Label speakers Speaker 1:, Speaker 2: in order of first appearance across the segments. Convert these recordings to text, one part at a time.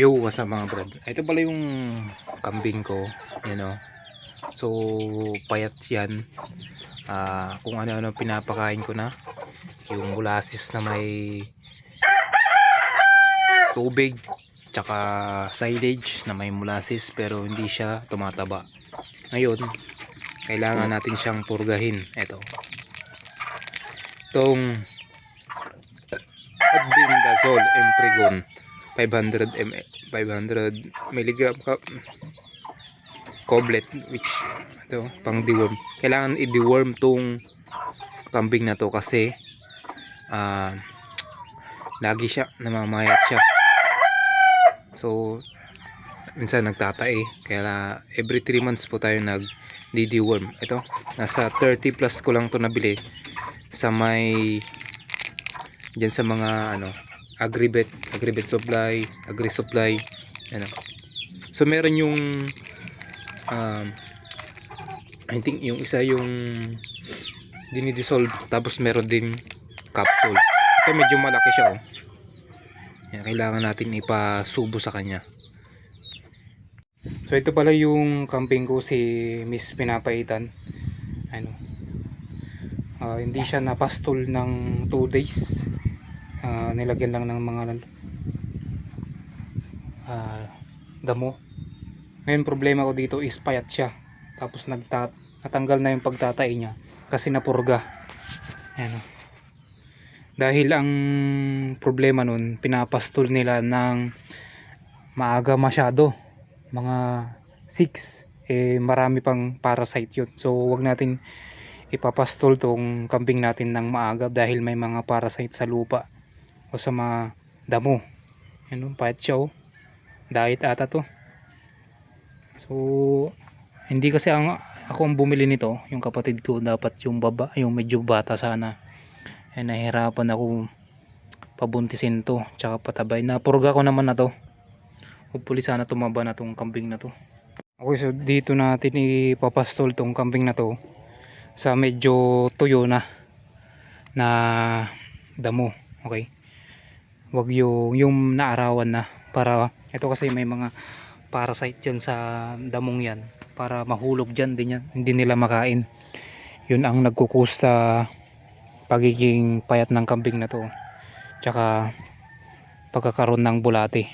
Speaker 1: Yo, what's up mga brad? Ito pala yung kambing ko, you know. So, payat yan. Ah, kung ano-ano pinapakain ko na. Yung molasses na may tubig, tsaka silage na may molasses pero hindi siya tumataba. Ngayon, kailangan natin siyang purgahin. Ito. Itong Albendazole Empregon 500 ml 500 milligram ka coblet which ito pang deworm kailangan i-deworm tong kambing na to kasi ah lagi siya namamayat siya. So minsan nagtatae kaya every 3 months po tayo nag di-deworm ito nasa 30 plus ko lang to nabili. Sa may Diyan sa mga ano, agribet, agribet supply, agri supply, ano. So meron yung um, I think yung isa yung dinidissolve tapos meron din capsule. Ito medyo malaki siya oh. Yan, kailangan natin ipasubo sa kanya. So ito pala yung camping ko si Miss Pinapaitan. Ano? ah, hindi siya napastol ng 2 days Ah, nilagyan lang ng mga ah, damo. Ngayon problema ko dito is payat siya. Tapos nagtat natanggal na yung pagtatay niya kasi napurga. Ayan o. dahil ang problema nun pinapastol nila ng maaga masyado. Mga 6 eh marami pang parasite yun. So wag natin ipapastol tong kambing natin ng maaga dahil may mga parasite sa lupa o sa mga damo. Yan o, pahit siya o diet ata to. So hindi kasi ang ako ang bumili nito. Yung kapatid ko dapat yung baba yung medyo bata sana. Eh nahirapan ako pabuntisin to tsaka patabay. Napurga ko naman na to. Hopefully sana tumaba na tong kambing na to. Okay so dito natin ipapastol tong kambing na to sa medyo tuyo na na damo. Okay wag yung yung naarawan na. Para ito kasi may mga parasite dyan sa damong yan. Para mahulog dyan din yan. Hindi nila makain. Yun ang nagkukus pagiging payat ng kambing na to. Tsaka pagkakaroon ng bulate.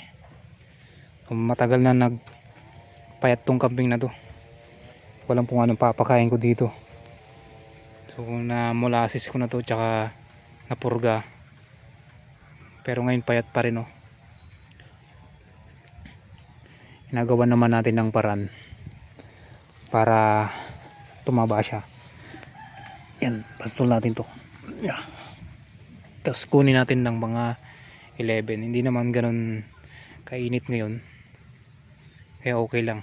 Speaker 1: Matagal na nagpayat tong kambing na to walang kung anong papakain ko dito. So na molasses ko na to tsaka napurga pero ngayon payat pa rin oh. Ginagawa naman natin ng paran para tumaba siya. Yan pastol natin to. Yeah. tapos kunin natin ng mga 11 hindi naman ganun kainit ngayon. Kaya okay lang